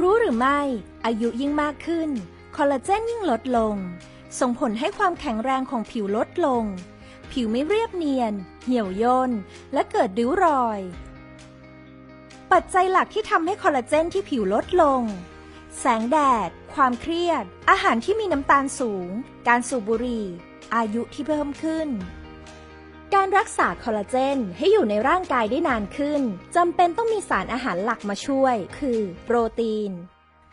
รู้หรือไม่ อายุยิ่งมากขึ้น คอลลาเจนยิ่งลดลง ส่งผลให้ความแข็งแรงของผิวลดลง ผิวไม่เรียบเนียน เหี่ยวย่น และเกิดริ้วรอย ปัจจัยหลักที่ทำให้คอลลาเจนที่ผิวลดลง แสงแดด ความเครียด อาหารที่มีน้ำตาลสูง การสูบบุหรี่ อายุที่เพิ่มขึ้น การรักษาคอลลาเจนให้อยู่ในร่างกายได้นานขึ้นจำเป็นต้องมีสารอาหารหลักมาช่วย คือ โปรตีน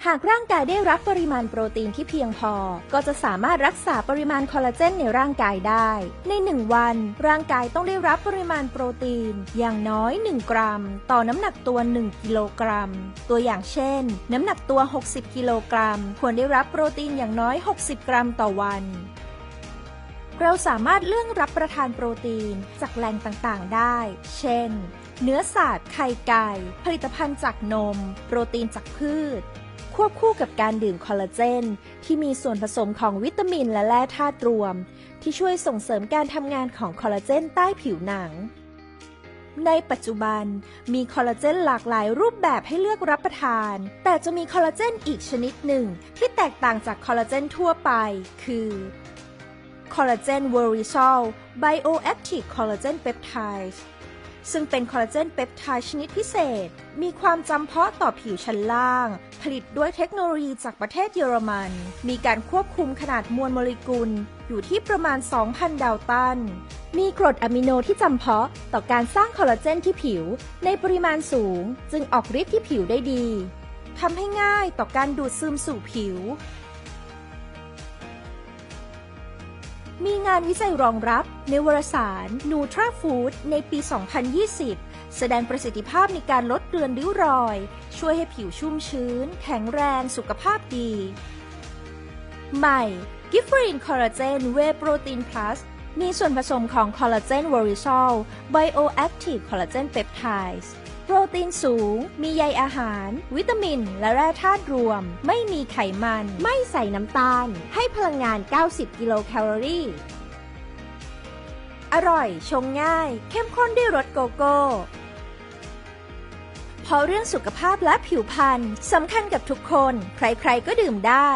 หากร่างกายได้รับปริมาณโปรตีนที่เพียงพอ ก็จะสามารถรักษาปริมาณคอลลาเจนในร่างกายได้ ใน 1 วัน ร่างกายต้องได้รับปริมาณโปรตีน อย่างน้อย 1 กรัม ต่อน้ำหนักตัว 1 กิโลกรัม ตัวอย่างเช่น น้ำหนักตัว 60 กิโลกรัม ควรได้รับโปรตีนอย่างน้อย 60 กรัมต่อวัน เราสามารถเลือกรับประทานโปรตีนจากแหล่งต่างๆ ได้ เช่น เนื้อสัตว์ ไข่ไก่ ผลิตภัณฑ์จากนม โปรตีนจากพืช ควบคู่กับการดื่มคอลลาเจน ที่มีส่วนผสมของวิตามินและแร่ธาตุรวม ที่ช่วยส่งเสริมการทำงานของคอลลาเจนใต้ผิวหนัง ในปัจจุบันมีคอลลาเจนหลากหลายรูปแบบให้เลือกรับประทาน แต่จะมีคอลลาเจนอีกชนิดหนึ่งที่แตกต่างจากคอลลาเจนทั่วไป คือ คอลลาเจนเวอริซอลไบโอแอคทีฟคอลลาเจนเปปไทด์ซึ่งเป็นคอลลาเจนเปปไทด์ชนิดพิเศษ มีความจำเพาะต่อผิวชั้นล่าง ผลิตด้วยเทคโนโลยีจากประเทศเยอรมัน มีการควบคุมขนาดมวลโมเลกุล อยู่ที่ประมาณ 2,000 ดาวตัน มีกรดอะมิโนที่จำเพาะต่อการสร้างคอลลาเจนที่ผิว ในปริมาณสูง จึงออกฤทธิ์ที่ผิวได้ดีทำให้ง่ายต่อการดูดซึมสู่ผิว มีงานวิจัยรองรับในวารสาร Nutra Food ในปี 2020 แสดงประสิทธิภาพในการลดเรือนริ้วรอย ช่วยให้ผิวชุ่มชื้น แข็งแรงสุขภาพดี ใหม่ g i f r i n Collagen Whey Protein Plus มีส่วนผสมของคอลลาเจนวอริซอล Bioactive Collagen Peptides โปรตีนสูง มีใยอาหาร วิตามิน และแร่ธาตุรวม ไม่มีไขมัน ไม่ใส่น้ำตาล ให้พลังงาน 90 กิโลแคลอรี่ อร่อย ชงง่าย เข้มข้นด้วยรสโกโก้เพราะเรื่องสุขภาพและผิวพรรณสำคัญกับทุกคน ใครๆก็ดื่มได้